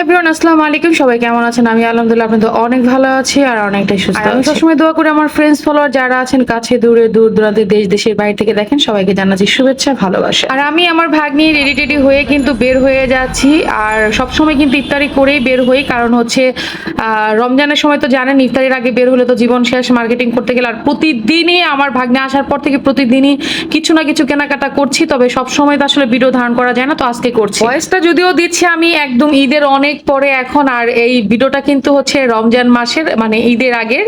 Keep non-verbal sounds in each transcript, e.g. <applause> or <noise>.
Everyone আসসালামু আলাইকুম। সবাই কেমন আছেন? আমি আলহামদুলিল্লাহ আপনাদের অনেক ভালো আছি আর অনেকটাই সুস্থ আমি সবসময় দোয়া করি আমার ফ্রেন্ডস ফলোয়ার যারা আছেন কাছে দূরে দূর দূরান্তে দেশ দেশের বাইরে থেকে দেখেন সবাইকে জানাচ্ছি শুভেচ্ছা ভালোবাসা। আর আমি আমার ভাগ্নি রেডি টেডি হয়ে কিন্তু বের হয়ে যাচ্ছি। আর সবসময় কিন্তু ইফতারি করেই বের হই কারণ হচ্ছে আহ, রমজানের সময় তো জানেন ইফতারির আগে বের হলে তো জীবন শেষ মার্কেটিং করতে গেলে আর প্রতিদিনই আমার ভাগ্নে আসার পর থেকে প্রতিদিনই কিছু না কিছু কেনাকাটা করছি তবে সবসময় তো আসলে ভিডিও ধারণ করা যায় না তো আজকে করছি। ভয়েসটা যদিও দিচ্ছি আমি একদম ঈদের অনেক পরে এখন আর এই ভিডিওটা কিন্তু হচ্ছে রমজান মাসের মানে ঈদের আগের।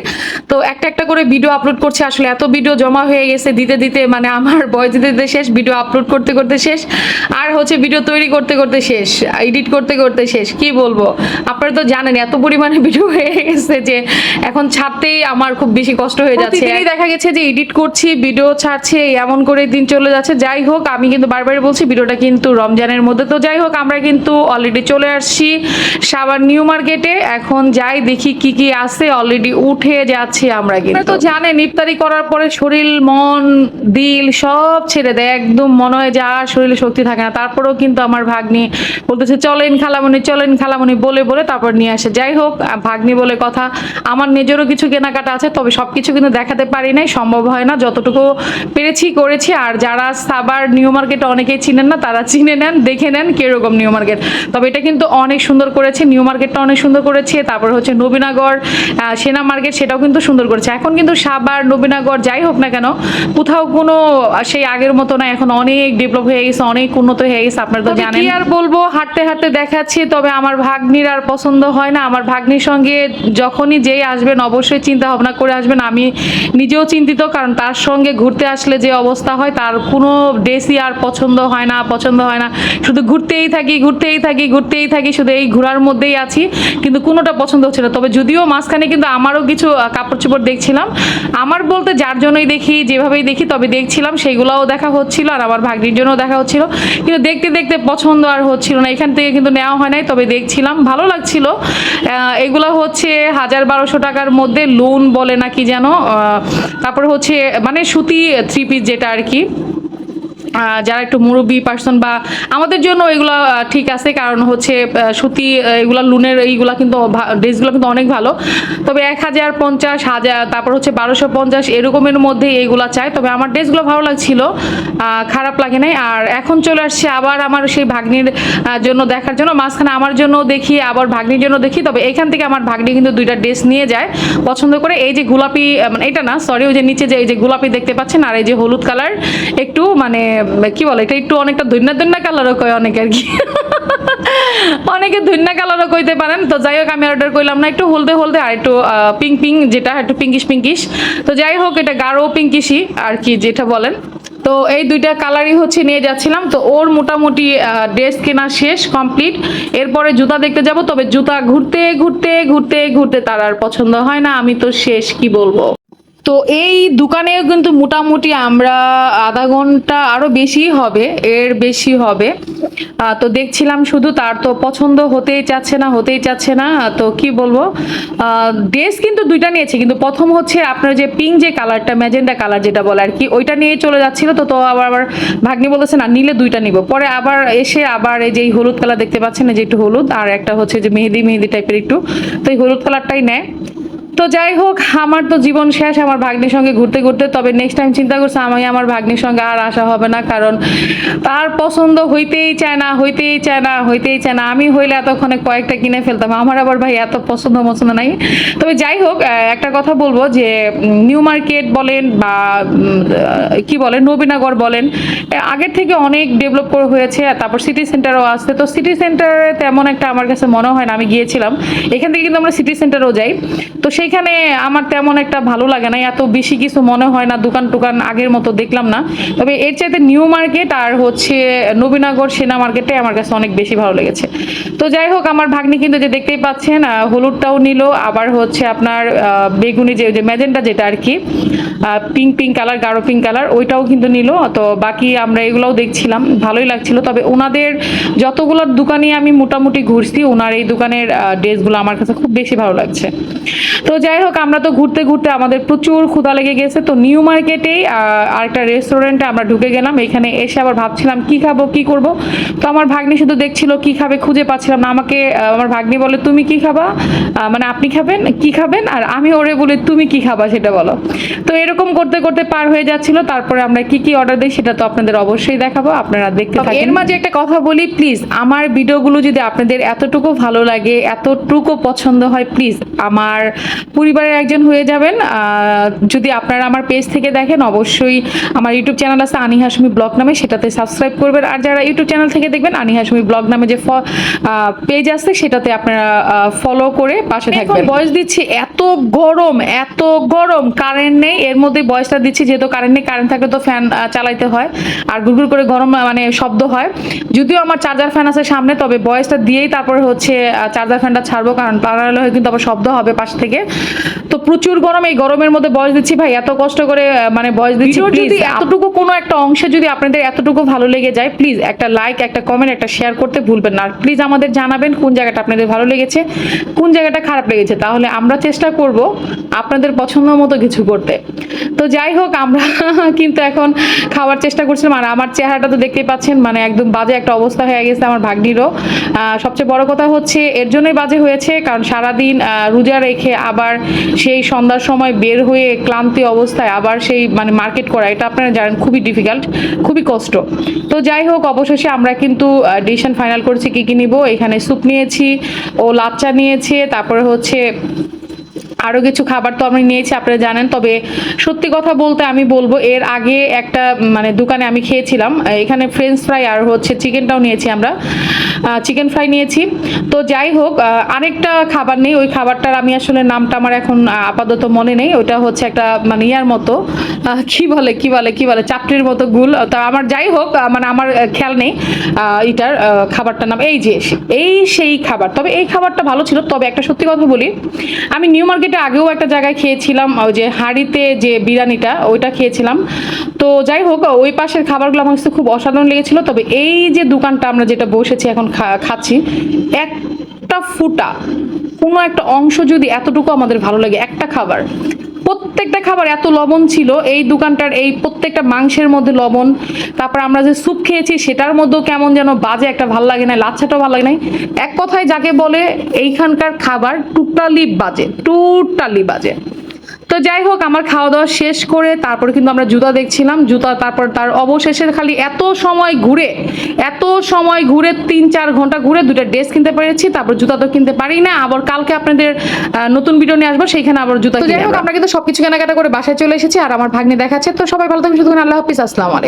তো একটা একটা করে ভিডিও আপলোড করছে, আসলে এত ভিডিও জমা হয়ে গেছে দিতে দিতে মানে আমার বয়স দিতে দিতে শেষ ভিডিও আপলোড করতে করতে শেষ, আর হচ্ছে ভিডিও তৈরি করতে করতে শেষ এডিট করতে করতে শেষ, কি বলব? আপনারা তো জানেন এত পরিমাণে ভিডিও হয়ে গেছে যে এখন ছাড়তেই আমার খুব বেশি কষ্ট হয়ে যাচ্ছে। দেখা গেছে যে এডিট করছি ভিডিও ছাড়ছে, এমন করে দিন চলে যাচ্ছে। যাই হোক, আমি কিন্তু বারবার বলছি ভিডিওটা কিন্তু রমজানের মধ্যে। তো যাই হোক, আমরা কিন্তু অলরেডি চলে আসছি। সাবার নিউ মার্কেটে এখন যাই দেখি কি কি আছে অলরেডি উঠে যাচ্ছি আমরা কিন্তু। তো জানেন, ইফতারি করার পরে শরীর, মন, দিল সব ছেড়ে দেয়, একদম মনে হয় যে শরীরে শক্তি থাকে না। তারপরেও কিন্তু আমার ভাগ্নি বলতেছে, চলেন খালামনি চলেন খালামনি, বলে বলে তারপর নিয়ে আসে। যাই হোক, ভাগ্নি বলে কথা, আমার নিজেরও কিছু কেনাকাটা আছে, তবে সব কিছু কিন্তু দেখাতে পারি নাই, সম্ভব হয় না। যতটুকু পেরেছি, করেছি, আর যারা সাবার নিউ মার্কেট অনেকেই চিনেন না, তারা চিনে নেন, দেখে নেন কীরকম নিউ মার্কেট। তবে এটা কিন্তু অনেক সুন্দর করেছে নিউ মার্কেটটা অনেক সুন্দর করেছে তারপর হচ্ছে নবীনগর সেনা মার্কেট সেটাও কিন্তু সুন্দর করেছে। এখন কিন্তু সাবার নবীনগর যাই হোক না কেন কোথাও কোনো সেই আগের মতো না এখন অনেক ডেভেলপ হয়ে গেছে অনেক উন্নত হয়ে গেছে আপনারা তো জানেন। আর বলব হাঁটতে হাঁটতে দেখাচ্ছি তবে আমার ভাগ্নির আর পছন্দ হয় না। আমার ভাগ্নির সঙ্গে যখনই যেই আসবেন অবশ্যই চিন্তা ভাবনা করে আসবেন। আমি নিজেও চিন্তিত কারণ তার সঙ্গে ঘুরতে আসলে যে অবস্থা হয় তার কোনো ড্রেসই আর পছন্দ হয় না পছন্দ হয় না। শুধু ঘুরতেই থাকি ঘুরতেই থাকি ঘুরতেই থাকি শুধু এই ঘোরার মধ্যেই আছি, কিন্তু কোনোটা পছন্দ হচ্ছে না। তবে যদিও মাঝখানে কিন্তু আমারও কিছু কাপড় চোপড় দেখছিলাম। আমার বলতে যার জন্যই দেখি, যেভাবেই দেখি তবে দেখছিলাম সেইগুলোও দেখা হচ্ছিল আর আমার ভাগ্নির জন্যও দেখা হচ্ছিল। কিন্তু দেখতে দেখতে পছন্দ আর হচ্ছিল না। এখান থেকে কিন্তু নেওয়া হয় নাই, তবে দেখছিলাম। ভালো লাগছিল। এগুলো হচ্ছে হাজার বারোশো টাকার মধ্যে লোন বলে নাকি যেন তারপর হচ্ছে মানে সুতি থ্রি পিস যেটা আর কি। যারা একটু মুরব্বী পার্সন বা আমাদের জন্য এগুলো ঠিক আছে কারণ হচ্ছে আহ, সুতি আহ, এগুলা লুনের এইগুলা কিন্তু ড্রেসগুলো কিন্তু অনেক ভালো। তবে এক হাজার পঞ্চাশ হাজার তারপর হচ্ছে বারোশো পঞ্চাশ এরকমের মধ্যে এইগুলা চাই। তবে আমার ড্রেসগুলো ভালো লাগছিল খারাপ লাগে নাই। আর এখন চলে আসছে আবার আমার সেই ভাগ্নির জন্য দেখার জন্য। মাঝখানে আমার জন্য দেখি আবার ভাগ্নির জন্য দেখি। তবে এখান থেকে আমার ভাগ্নি কিন্তু দুইটা ড্রেস নিয়ে যায়। পছন্দ করে এই যে গোলাপি মানে এটা না সরি ওই যে নিচে যে এই যে গোলাপি দেখতে পাচ্ছেন আর এই যে হলুদ কালার একটু মানে কি বলে, এটা একটু অনেকটা ধন্যা ধন্যা কালারও কয় অনেকে আর কি। অনেকে ধন্যা কালারও কইতে পারেন। তো যাই হোক, আমি অর্ডার করলাম না, একটু হলদে হলদে আর একটু পিঙ্ক পিঙ্ক যেটা একটু পিঙ্কিশ পিঙ্কিশ তো যাই হোক, এটা গাঢ় পিঙ্কিশই আর কি যেটা বলেন। তো এই দুইটা কালারই হচ্ছে নিয়ে যাচ্ছিলাম। তো ওর মোটামুটি ড্রেস কেনা শেষ কমপ্লিট এরপরে জুতা দেখতে যাব, তবে জুতা ঘুরতে ঘুরতে ঘুরতে ঘুরতে তার আর পছন্দ হয় না। আমি তো শেষ, কি বলব? তো এই দোকানেও কিন্তু মোটামুটি আমরা আধা ঘণ্টা আরও বেশি হবে, এর বেশি হবে। তো দেখছিলাম শুধু তার তো পছন্দ হতেই চাচ্ছে না, হতেই চাচ্ছে না, তো কি বলব? ড্রেস কিন্তু দুইটা নিয়েছে, কিন্তু প্রথম হচ্ছে আপনার যে পিঙ্ক যে কালারটা ম্যাজেন্ডা কালার যেটা বলে আর কি, ওইটা নিয়ে চলে যাচ্ছিল, তো তো আবার আবার ভাগ্নি বলেছে, না, নিলে দুইটা নিব। পরে আবার এসে আবার এই যে হলুদ কালার দেখতে পাচ্ছেন যে একটু হলুদ, আর একটা হচ্ছে যে মেহেদি মেহেদি টাইপের একটু, তো এই হলুদ কালারটাই নেয়। তো যাই হোক, আমার তো জীবন শেষ, আমার ভাগ্নির সঙ্গে ঘুরতে ঘুরতে। তবে নেক্সট টাইম চিন্তা করছি আমি আমার ভাগ্নির সঙ্গে আর আসা হবে না, কারণ তার পছন্দ হইতেই চায় না, হইতেই চায় না, হইতেই চায় না। আমি হইলে এতক্ষণে কয়েকটা কিনে ফেলতাম, আমার আবার ভাই এত পছন্দ পছন্দ নাই। তবে যাই হোক একটা কথা বলব যে নিউ মার্কেট বলেন বা কি বলেন, নবীনগর বলেন আগের থেকে অনেক ডেভেলপ করে হয়েছে তারপর সিটি সেন্টারও আসছে। তো সিটি সেন্টারে তেমন একটা আমার কাছে মনে হয় না, আমি গিয়েছিলাম। এখান থেকে কিন্তু আমরা সিটি সেন্টারও যাই। তো সেইখানে আমার তেমন একটা ভালো লাগে না, এত বেশি কিছু মনে হয় না, দোকান টোকান আগের মতো দেখলাম না। তবে এর চাইতে নিউ মার্কেট আর হচ্ছে নবীনগর সেনা মার্কেটে আমার কাছে অনেক বেশি ভালো লেগেছে। তো যাই হোক, আমার ভাগ্নি কিন্তু যে দেখতেই পাচ্ছেন হলুদটাও নিল, আবার হচ্ছে আপনার বেগুনি যে যে ম্যাজেন্টা যেটা আর কি পিঙ্ক পিঙ্ক কালার গাঢ় পিঙ্ক কালার ওইটাও কিন্তু নিল। তো বাকি আমরা এগুলোও দেখছিলাম, ভালোই লাগছিল। তবে ওনাদের যতগুলো দোকানে আমি মোটামুটি ঘুরছি, ওনার এই দোকানের ড্রেসগুলো আমার কাছে খুব বেশি ভালো লাগছে। তো তো যাই হোক আমরা তো ঘুরতে ঘুরতে আমাদের প্রচুর ক্ষুধা লেগে গেছে। তো নিউ মার্কেটেই আরেকটা রেস্টুরেন্টে আমরা ঢুকে গেলাম। এখানে এসে আবার ভাবছিলাম কি খাব কি করব। তো আমার ভাগ্নি শুধু দেখছিল কি খাবে খুঁজে পাচ্ছিলাম না। আমাকে আমার ভাগ্নি বলে তুমি কি খাবা? মানে আপনি খাবেন কি খাবেন? আর আমি ওরে বলি তুমি কি খাবা? সেটা বলো। তো এরকম করতে করতে পার হয়ে যাচ্ছিল। তারপরে আমরা কি কি অর্ডার দিই সেটা তো আপনাদের অবশ্যই দেখাবো। আপনারা দেখতে থাকেন এর মাঝে একটা কথা বলি প্লিজ আমার ভিডিওগুলো যদি আপনাদের এতটুকু ভালো লাগে এতটুকু পছন্দ হয় প্লিজ আমার পরিবারের একজন হয়ে যাবেন। যদি আপনারা আমার পেজ থেকে দেখেন অবশ্যই আমার ইউটিউব চ্যানেল আছে আনি হাসমি ব্লগ নামে সেটাতে সাবস্ক্রাইব করবেন। আর যারা ইউটিউব চ্যানেল থেকে দেখবেন আনি হাসমি ব্লগ নামে যে পেজ আছে সেটাতে আপনারা ফলো করে পাশে থাকবেন। বয়স দিচ্ছি এত গরম এত গরম কারেন্ট নেই। এর মধ্যে বয়সটা দিচ্ছি যেহেতু কারেন্ট নেই কারেন্ট থাকলে তো ফ্যান চালাইতে হয়। আর গুড়গুড় করে গরম মানে শব্দ হয়। যদিও আমার চার্জার ফ্যান আছে সামনে তবে বয়সটা দিয়েই তারপরে হচ্ছে চার্জার ফ্যানটা ছাড়বো কারণ পাড়ালে হয় কিন্তু আবার শব্দ হবে পাশ থেকে। তো প্রচুর গরম এই গরমের মধ্যে বয়স দিচ্ছি ভাই এত কষ্ট করে মানে বয়স দিচ্ছি যদি এতটুকু কোনো একটা অংশে যদি আপনাদের এতটুকু ভালো লেগে যায় প্লিজ একটা লাইক একটা কমেন্ট একটা শেয়ার করতে ভুলবেন না। আর প্লিজ আমাদের জানাবেন কোন জায়গাটা আপনাদের ভালো লেগেছে কোন জায়গাটা খারাপ লেগেছে। তাহলে আমরা চেষ্টা করব আপনাদের পছন্দ মতো কিছু করতে। তো যাই হোক আমরা <laughs> কিন্তু এখন খাওয়ার চেষ্টা করছিলাম। আর আমার চেহারাটা তো দেখতেই পাচ্ছেন মানে একদম বাজে একটা অবস্থা হয়ে গেছে আমার ভাগ্নিরও। সবচেয়ে বড় কথা হচ্ছে এর জন্যই বাজে হয়েছে কারণ সারাদিন রোজা রেখে আবার সেই সন্ধ্যার সময় বের হয়ে ক্লান্তি অবস্থায় আবার সেই মানে মার্কেট করা, এটা আপনারা জানেন, খুবই ডিফিকাল্ট খুবই কষ্ট। তো যাই হোক, অবশেষে আমরা কিন্তু ডিসিশন ফাইনাল করছি, কী কী নিব, এখানে স্যুপ নিয়েছি, ও লাচ্চা নিয়েছে, তারপরে হচ্ছে আরও কিছু খাবার তো আমি নিয়েছি, আপনারা জানেন। তবে সত্যি কথা বলতে আমি বলব, এর আগে একটা মানে দোকানে আমি খেয়েছিলাম। এখানে ফ্রেঞ্চ ফ্রাই আর হচ্ছে চিকেনটাও নিয়েছি আমরা। চিকেন ফ্রাই নিয়েছি। তো যাই হোক আরেকটা খাবার নেই। ওই খাবারটার আমি আসলে নামটা আমার এখন আপাতত মনে নেই। ওটা হচ্ছে একটা মানে ইয়ার মতো কি বলে কি বলে কি বলে চাপটির মতো গুল। তা আমার যাই হোক মানে আমার খেয়াল নেই এটার খাবারটার নাম। এই যে, এই সেই খাবার। তবে এই খাবারটা ভালো ছিল। তবে একটা সত্যি কথা বলি, আমি নিউ মার্কেটে আগেও একটা জায়গায় খেয়েছিলাম, ওই যে হাঁড়িতে যে বিরিয়ানিটা, ওইটা খেয়েছিলাম। তো যাই হোক, ওই পাশের খাবারগুলো আমার কাছে খুব অসাধারণ লেগেছিল। তবে এই যে দোকানটা আমরা যেটা বসেছি এখন খাচ্ছি, একটা ফুটা, কোনো একটা অংশ যদি এতটুকু আমাদের ভালো লাগে, একটা খাবার। প্রত্যেকটা খাবার এত লবণ ছিল, এই দোকানটার এই প্রত্যেকটা মাংসের মধ্যে লবণ, তারপর আমরা যে স্যুপ খেয়েছি সেটার মধ্যেও কেমন যেন বাজে একটা ভালো লাগে না লাচ্ছাটাও ভালো লাগে নাই। এক কথায় যাকে বলে, এইখানকার খাবার টোটালি বাজে টোটালি বাজে। তো যাই হোক আমার খাওয়া দাওয়া শেষ করে তারপরে কিন্তু আমরা জুতা দেখছিলাম। জুতা তারপর তার অবশেষে খালি এত সময় ঘুরে এত সময় ঘুরে তিন চার ঘণ্টা ঘুরে দুটা ড্রেস কিনতে পেরেছি তারপর জুতা তো কিনতে পারি না। আবার কালকে আপনাদের নতুন ভিডিও নিয়ে আসব সেইখানে আবার জুতা যাই হোক আমরা কিন্তু সবকিছু কেনাকাটা করে বাসায় চলে এসেছি আর আমার ভাগ্নে দেখাচ্ছে। তো সবাই ভালো থাকবেন শুধু আল্লাহ হাফিজ আসসালাম আলাইকুম।